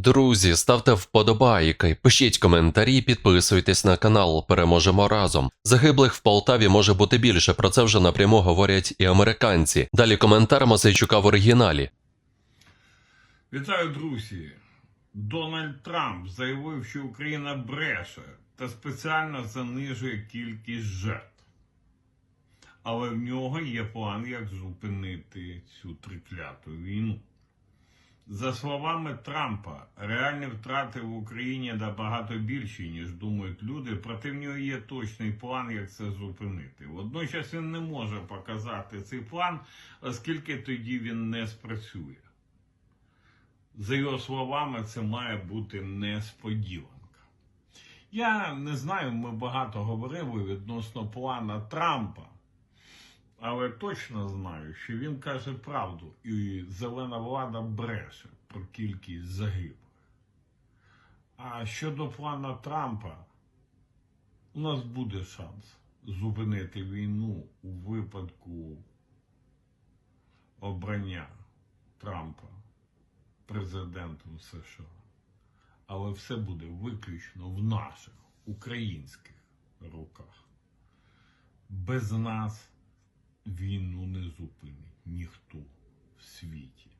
Друзі, ставте вподобайки, пишіть коментарі, підписуйтесь на канал. Переможемо разом. Загиблих в Полтаві може бути більше. Про це вже напряму говорять і американці. Далі коментар Мосейчука в оригіналі. Вітаю, друзі! Дональд Трамп заявив, що Україна бреше та спеціально занижує кількість жертв. Але в нього є план, як зупинити цю трикляту війну. За словами Трампа, реальні втрати в Україні набагато більші, ніж думають люди, проте в нього є точний план, як це зупинити. Водночас він не може показати цей план, оскільки тоді він не спрацює. За його словами, це має бути несподіванка. Я не знаю, ми багато говорили відносно плана Трампа, але точно знаю, що він каже правду, і зелена влада бреше про кількість загиблих. А щодо плана Трампа, у нас буде шанс зупинити війну у випадку обрання Трампа президентом США. Але все буде виключно в наших українських руках. Без нас війну не зупинить ніхто в світі.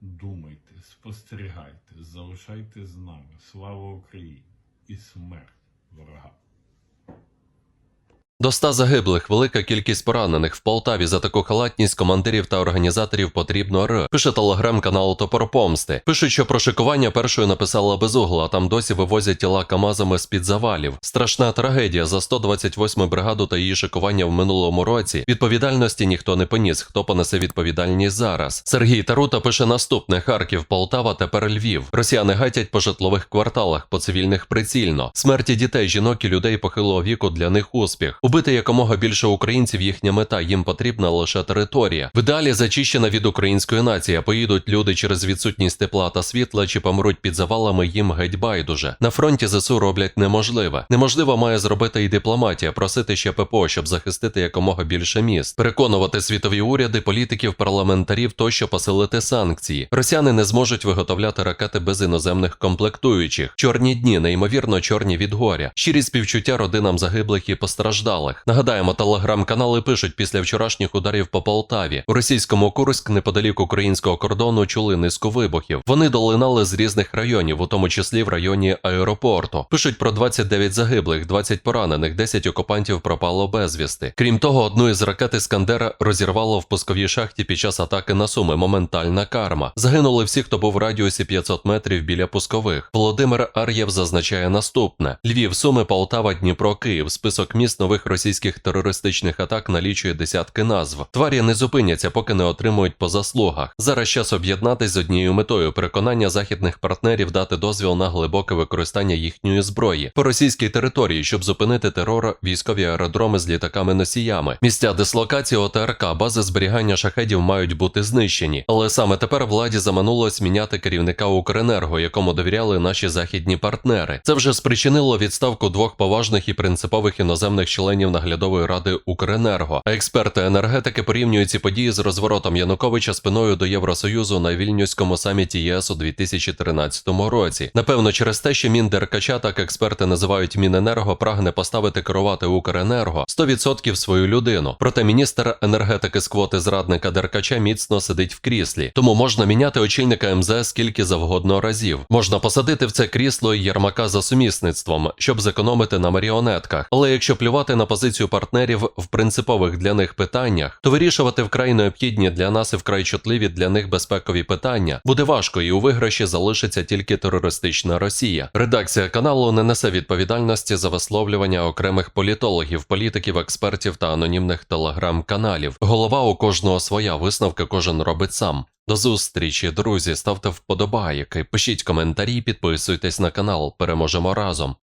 Думайте, спостерігайте, залишайте з нами. Слава Україні і смерть ворогам. До 100 загиблих, велика кількість поранених в Полтаві за таку халатність командирів та організаторів потрібно Р. Пише телеграм-канал Топор Помсти. Пишуть, що про шикування першою написала Безугла, а там досі вивозять тіла камазами з-під завалів. Страшна трагедія за 128 бригаду та її шикування в минулому році. Відповідальності ніхто не поніс. Хто понесе відповідальність зараз? Сергій Тарута пише наступне: Харків, Полтава, тепер Львів. Росіяни гатять по житлових кварталах, по цивільних прицільно. Смерті дітей, жінок і людей похилого віку для них успіх. Убити якомога більше українців їхня мета, їм потрібна лише територія. В ідеалі зачищена від української нації. Поїдуть люди через відсутність тепла та світла чи помруть під завалами їм геть байдуже. На фронті ЗСУ роблять неможливе. Неможливо має зробити і дипломатія, просити ще ППО, щоб захистити якомога більше міст, переконувати світові уряди, політиків, парламентарів тощо посилити санкції. Росіяни не зможуть виготовляти ракети без іноземних комплектуючих. Чорні дні, неймовірно чорні від горя. Щирі співчуття родинам загиблих і постраждалих. Нагадаємо, телеграм-канали пишуть після вчорашніх ударів по Полтаві. У російському Курськ, неподалік українського кордону, чули низку вибухів. Вони долинали з різних районів, у тому числі в районі аеропорту. Пишуть про 29 загиблих, 20 поранених, 10 окупантів пропало безвісти. Крім того, одну із ракет Іскандера розірвало в пусковій шахті під час атаки на суми. Моментальна карма. Загинули всі, хто був в радіусі 500 метрів біля пускових. Володимир Ар'єв зазначає наступне: Львів, Суми, Полтава, Дніпро, Київ. Список міст нових російських терористичних атак налічує десятки назв. Тварі не зупиняться, поки не отримують по заслугах. Зараз час об'єднатись з однією метою переконання західних партнерів дати дозвіл на глибоке використання їхньої зброї по російській території, щоб зупинити терор, військові аеродроми з літаками-носіями. Місця дислокації ОТРК, бази зберігання шахедів мають бути знищені. Але саме тепер владі заманулось міняти керівника Укренерго, якому довіряли наші західні партнери. Це вже спричинило відставку двох поважних і принципових іноземних членів наглядової ради Укренерго. А експерти енергетики порівнюють ці події з розворотом Януковича спиною до Євросоюзу на вільнюському саміті ЄС у 2013 році. Напевно, через те, що Міндеркача, так експерти називають Міненерго, прагне поставити керувати Укренерго 100% свою людину. Проте міністр енергетики з квоти зрадника Деркача міцно сидить в кріслі. Тому можна міняти очільника МЗС скільки завгодно разів. Можна посадити в це крісло Єрмака за сумісництвом, щоб зекономити на маріонетках. Але якщо плювати на позицію партнерів в принципових для них питаннях, то вирішувати вкрай необхідні для нас і вкрай чутливі для них безпекові питання буде важко, і у виграші залишиться тільки терористична Росія. Редакція каналу не несе відповідальності за висловлювання окремих політологів, політиків, експертів та анонімних телеграм-каналів. Голова у кожного своя висновки кожен робить сам. До зустрічі, друзі. Ставте вподобайки, пишіть коментарі, підписуйтесь на канал. Переможемо разом.